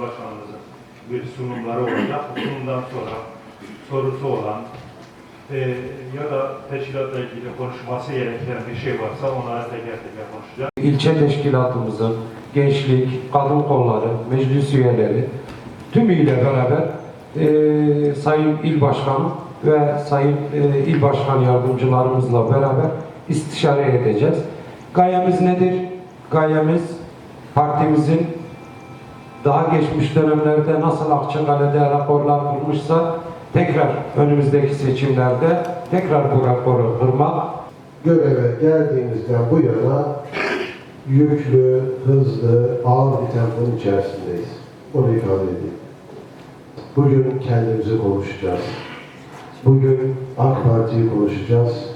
Başkanımızın bir sunumları olacak. Sunumdan sonra sorusu olan e, ya da teşkilatla ilgili konuşması gereken bir şey varsa onlara teker teker konuşacağız. İlçe teşkilatımızın gençlik, kadın kolları, meclis üyeleri tümüyle beraber e, Sayın İl Başkanı ve Sayın e, İl Başkan Yardımcılarımızla beraber istişare edeceğiz. Gayemiz nedir? Gayemiz partimizin daha geçmiş dönemlerde nasıl Akçakale'de raporlar kurmuşsa tekrar önümüzdeki seçimlerde tekrar bu raporu kırmak göreve geldiğimizden bu yana yüklü, hızlı, ağır bir temponun içerisindeyiz. Onu ifade edeyim. Bugün kendimizi konuşacağız. Bugün AK Parti'yi konuşacağız,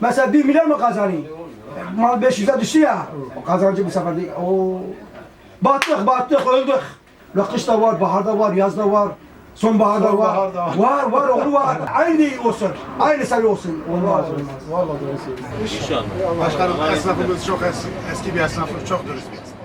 Mesela 1 milyar mı kazanayım? Mal 500'e düştü ya. O kazancı bu sefer değil. Oo. Battık, battık, öldük. La kışta var, baharda var, yazda var. Sonbaharda var. Var, var, onu var. Aynı olsun. Aynı seviye olsun. Olmaz, olmaz. Başkanım esnafımız çok eski, eski bir esnafımız çok dürüst bir esnaf.